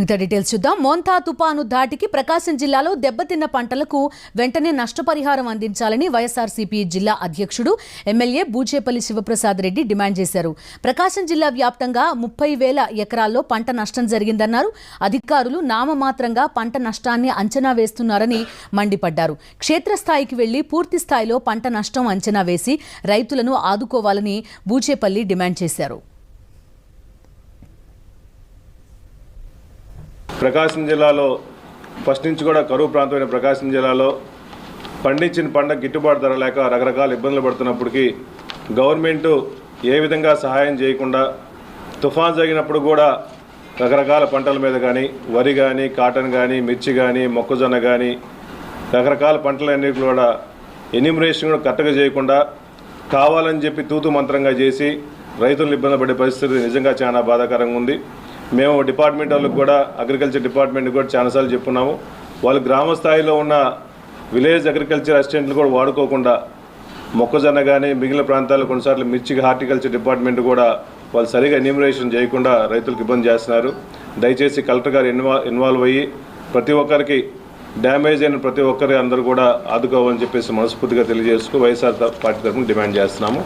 మిగతా డీటెయిల్స్ చూద్దాం. మోంతా తుపాను ధాటికి ప్రకాశం జిల్లాలో దెబ్బతిన్న పంటలకు వెంటనే నష్టపరిహారం అందించాలని వైఎస్ఆర్సీపీ జిల్లా అధ్యక్షుడు ఎమ్మెల్యే బూచేపల్లి శివప్రసాద్ రెడ్డి డిమాండ్ చేశారు. ప్రకాశం జిల్లా వ్యాప్తంగా ముప్పై వేల ఎకరాల్లో పంట నష్టం జరిగిందన్నారు. అధికారులు నామమాత్రంగా పంట నష్టాన్ని అంచనా వేస్తున్నారని మండిపడ్డారు. క్షేత్రస్థాయికి వెళ్ళి పూర్తి స్థాయిలో పంట నష్టం అంచనా వేసి రైతులను ఆదుకోవాలని బూచేపల్లి డిమాండ్ చేశారు. ప్రకాశం జిల్లాలో ఫస్ట్ నుంచి కూడా కరువు ప్రాంతమైన ప్రకాశం జిల్లాలో పండించిన పంట గిట్టుబాటు ధర లేక రకరకాల ఇబ్బందులు పడుతున్నప్పటికీ గవర్నమెంట్ ఏ విధంగా సహాయం చేయకుండా తుఫాన్ జరిగినప్పుడు కూడా రకరకాల పంటల మీద కానీ వరి కానీ కాటన్ కానీ మిర్చి కానీ మొక్కజొన్న కానీ రకరకాల పంటలన్నీ కూడా ఎన్యూమరేషన్ కూడా కరెక్ట్గా చేయకుండా కావాలని చెప్పి తూతు మంత్రంగా చేసి రైతులు ఇబ్బంది పడే పరిస్థితి నిజంగా చాలా బాధాకరంగా ఉంది. మేము డిపార్ట్మెంట్ వాళ్ళకి కూడా అగ్రికల్చర్ డిపార్ట్మెంట్ కూడా చాలాసార్లు చెప్పున్నాము. వాళ్ళు గ్రామ స్థాయిలో ఉన్న విలేజ్ అగ్రికల్చర్ అసిస్టెంట్లు కూడా వాడుకోకుండా మొక్కజొన్న కానీ మిగిలిన ప్రాంతాల్లో కొన్నిసార్లు మిర్చికి హార్టికల్చర్ డిపార్ట్మెంట్ కూడా వాళ్ళు సరిగా ఎన్యూమరేషన్ చేయకుండా రైతులకు ఇబ్బంది చేస్తున్నారు. దయచేసి కలెక్టర్ గారు ఇన్వా ఇన్వాల్వ్ అయ్యి ప్రతి ఒక్కరికి డ్యామేజ్ అయిన ప్రతి ఒక్కరి అందరూ కూడా ఆదుకోవాలని చెప్పేసి మనస్ఫూర్తిగా తెలియజేస్తూ వైఎస్ఆర్ పార్టీ తరఫున డిమాండ్ చేస్తున్నాము.